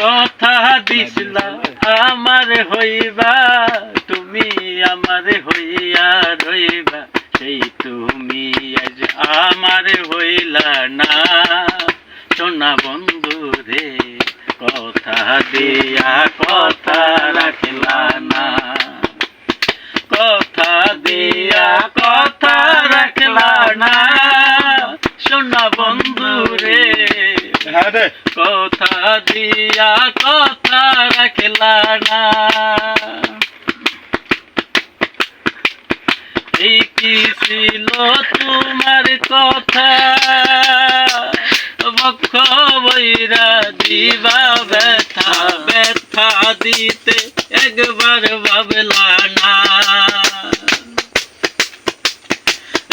কথা দিছিলা, আমার হইবা, তুমি আমার হইয়া রইবা, সেই তুমি আজ আমার হইলা না। সোনা বন্ধু রে কথা দিয়া কথা দিয়া কথা রাখলা এই কি ছিল তোমার কথা? বৈরা দিবা ব্যথা ব্যথা দিতে একবার ভাবলা না।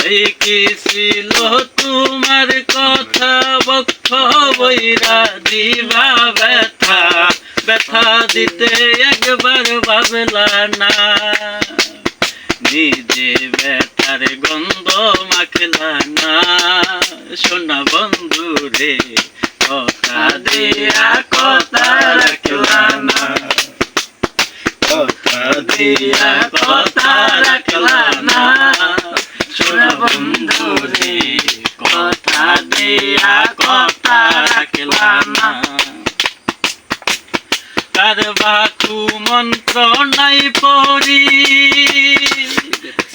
এই কি ছিল তোমার কথা? বক্ষ বৈরা দিবা ব্যথা। ব্যথা দিতে একবার ভাবলা না। নিজে ব্যথার গন্ধ মাখলা না। সোনা বন্ধু রে, কথা দিয়া কথা রাখলা না। কথা দিয়া কথা না তার বাকু মন্ত্র নাই পড়ি।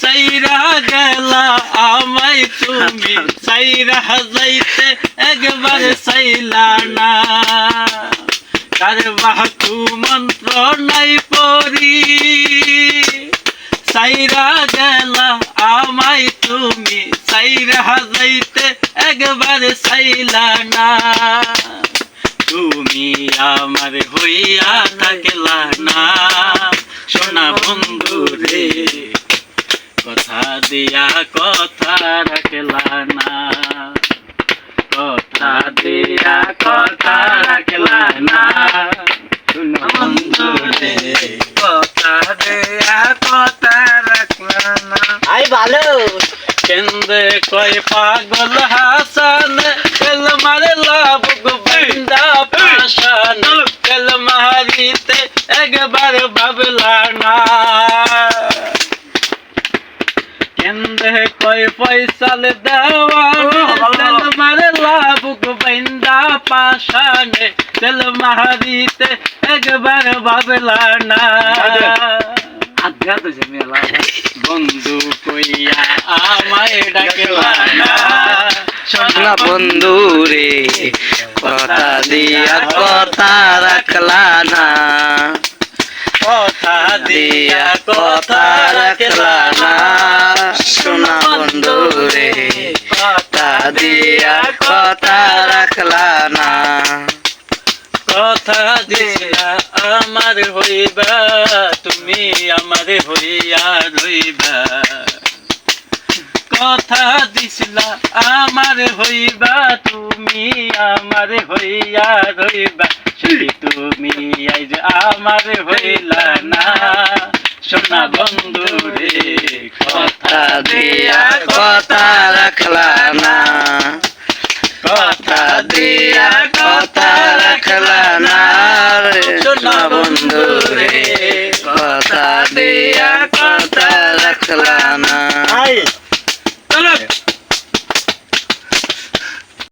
সাইরা গেলা আমায় তুমি, সাইরা যাইতে একবার সাইলা না। তার বাকু মন্ত্র নাই পড়ি। সাইরা গেলা আমায় তুমি, সাইরা যাইতে একবার সাইলা না। তুমি আমার হইয়া থাকলা না। সোনা বন্ধু রে কথা দিয়া কথা রাখলা না। কথা দিয়া কথা রাখলা না। সোনা বন্ধু রে কথা দিয়া কথা রাখলা না। আই ভালো কেন্দ্রে কয় পাগল হাসান কয় পয়সাল দেওয়ান তেল মারলা বুগবিন্দা পাশান তেল মারিতে একবার ভাবলা না মেলা বন্ধু কইয়া আমায় ডাকলা না বন্ধু রে। কথা দিয়া কথা রাখলা না। কথা দিয়া কথা দিয়া কথা রাখলা না। কথা দিয়া আমার হইবা তুমি আমার হইয়া রইবা। কথা দিছিলা আমার হইবা তুমি আমার হইয়া রইবা। সেই তুমি আজ আমার হইলা না। সোনা বন্ধু রে কথা দিয়া কথা রাখলা না। কথা দিয়া কথা রাখলা না রে বন্ধু রে কথা দিয়া কথা রাখলা না